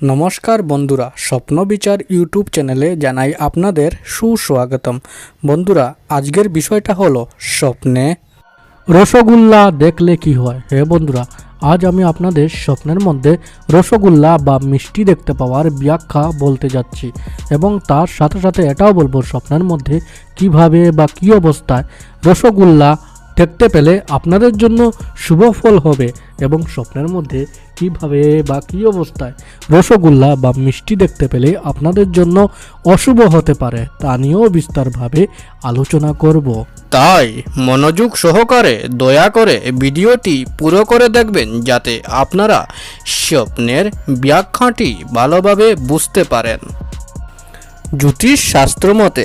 নমস্কার বন্ধুরা, স্বপ্ন বিচার ইউটিউব চ্যানেলে জানাই আপনাদের সুস্বাগতম। বন্ধুরা, আজকের বিষয়টা হলো স্বপ্নে রসগোল্লা দেখলে কি হয়? হে বন্ধুরা, আজ আমি আপনাদের স্বপ্নের মধ্যে রসগোল্লা বা মিষ্টি দেখতে পাওয়ার ব্যাখ্যা বলতে যাচ্ছি এবং তার সাথে সাথে এটাও বলব স্বপ্নের মধ্যে কীভাবে বা কী অবস্থায় রসগোল্লা দেখতে পেলে আপনাদের জন্য শুভ ফল হবে এবং স্বপ্নের মধ্যে কীভাবে বা কী অবস্থায় রসগোল্লা বা মিষ্টি দেখতে পেলে আপনাদের জন্য অশুভ হতে পারে তা নিয়েও বিস্তারভাবে আলোচনা করব। তাই মনোযোগ সহকারে দয়া করে ভিডিওটি পুরো করে দেখবেন যাতে আপনারা স্বপ্নের ব্যাখ্যাটি ভালোভাবে বুঝতে পারেন। জ্যোতিষ শাস্ত্র মতে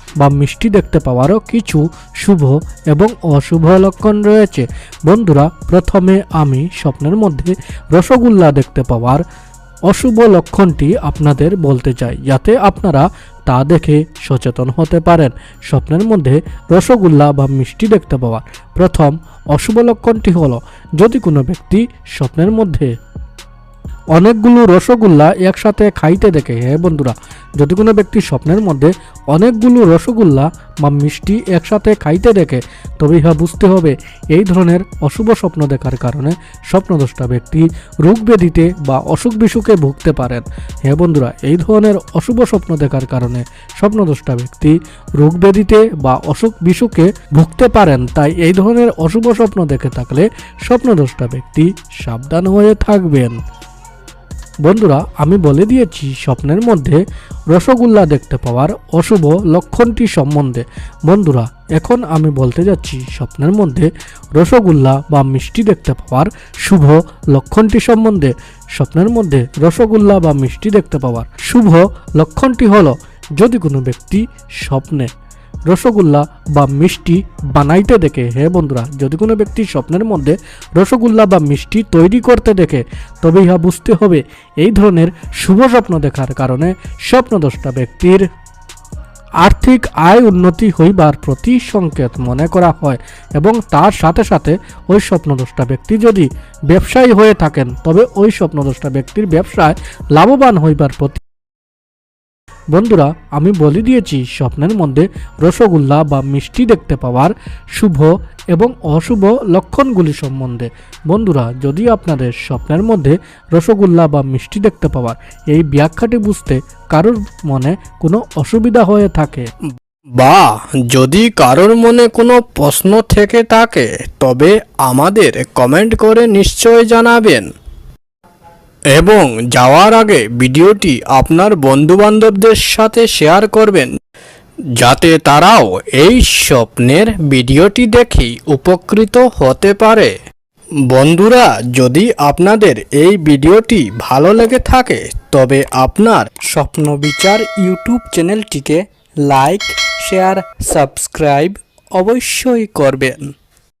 বা মিষ্টি দেখতে পাওয়ারও কিছু শুভ এবং অশুভ লক্ষণ রয়েছে। বন্ধুরা, প্রথমে আমি স্বপ্নের মধ্যে রসগোল্লা দেখতে পাওয়ার অশুভ লক্ষণটি আপনাদের বলতে চাই, যাতে আপনারা তা দেখে সচেতন হতে পারেন। স্বপ্নের মধ্যে রসগোল্লা বা মিষ্টি দেখতে পাওয়ার প্রথম অশুভ লক্ষণটি হলো, যদি কোনো ব্যক্তি স্বপ্নের মধ্যে অনেকগুলো রসগোল্লা একসাথে খাইতে দেখে হ্যাঁ বন্ধুরা যদি কোনো ব্যক্তি স্বপ্নের মধ্যে অনেকগুলো রসগোল্লা বা মিষ্টি একসাথে খাইতে দেখে তবে ইহা বুঝতে হবে এই ধরনের অশুভ স্বপ্ন দেখার কারণে স্বপ্নদোষটা ব্যক্তি রোগ ব্যাধিতে বা অসুখ বিসুখে ভুগতে পারেন। হ্যাঁ বন্ধুরা, এই ধরনের অশুভ স্বপ্ন দেখার কারণে স্বপ্নদোষটা ব্যক্তি রোগ ব্যাধিতে বা অসুখ বিসুখে ভুগতে পারেন। তাই এই ধরনের অশুভ স্বপ্ন দেখে থাকলে স্বপ্নদোষটা ব্যক্তি সাবধান হয়ে থাকবেন। বন্ধুরা, আমি বলে দিয়েছি, স্বপ্নের মধ্যে রসগোল্লা দেখতে পাওয়ার অশুভ লক্ষণটি সম্বন্ধে। বন্ধুরা, এখন আমি বলতে যাচ্ছি, স্বপ্নের মধ্যে রসগোল্লা বা মিষ্টি দেখতে পাওয়ার শুভ লক্ষণটি সম্বন্ধে। স্বপ্নের মধ্যে রসগোল্লা বা মিষ্টি দেখতে পাওয়ার শুভ লক্ষণটি হলো, যদি কোনো ব্যক্তি স্বপ্নে রসগোল্লা বা মিষ্টি বানাইতে দেখে, হে বন্ধুরা, যদি কোনো ব্যক্তি স্বপ্নের মধ্যে রসগোল্লা বা মিষ্টি তৈরি করতে দেখে তবে ইহা বুঝতে হবে এই ধরনের শুভ স্বপ্ন দেখার কারণে স্বপ্নদোষটা ব্যক্তির আর্থিক আয় উন্নতি হইবার প্রতি সংকেত মনে করা হয় এবং তার সাথে সাথে ওই স্বপ্নদোষটা ব্যক্তি যদি ব্যবসায়ী হয়ে থাকেন, তবে ওই স্বপ্নদোষটা ব্যক্তির ব্যবসায় লাভবান হইবার প্রতি বন্ধুরা, আমি বলে দিয়েছি, স্বপ্নের মধ্যে রসগোল্লা বা মিষ্টি দেখতে পাওয়ার শুভ এবং অশুভ লক্ষণগুলি সম্বন্ধে। বন্ধুরা, যদি আপনাদের স্বপ্নের মধ্যে রসগোল্লা বা মিষ্টি দেখতে পাওয়ার এই ব্যাখ্যাটি বুঝতে কারোর মনে কোনো অসুবিধা হয়ে থাকে। বা যদি কারোর মনে কোনো প্রশ্ন থেকে থাকে, তবে আমাদের কমেন্ট করে নিশ্চয় জানাবেন। এবং যাওয়ার আগে ভিডিওটি আপনার বন্ধুবান্ধবদের সাথে শেয়ার করবেন, যাতে তারাও এই স্বপ্নের ভিডিওটি দেখেই উপকৃত হতে পারে। বন্ধুরা, যদি আপনাদের এই ভিডিওটি ভালো লেগে থাকে, তবে আপনার স্বপ্ন বিচার ইউটিউব চ্যানেলটিকে লাইক, শেয়ার, সাবস্ক্রাইব অবশ্যই করবেন।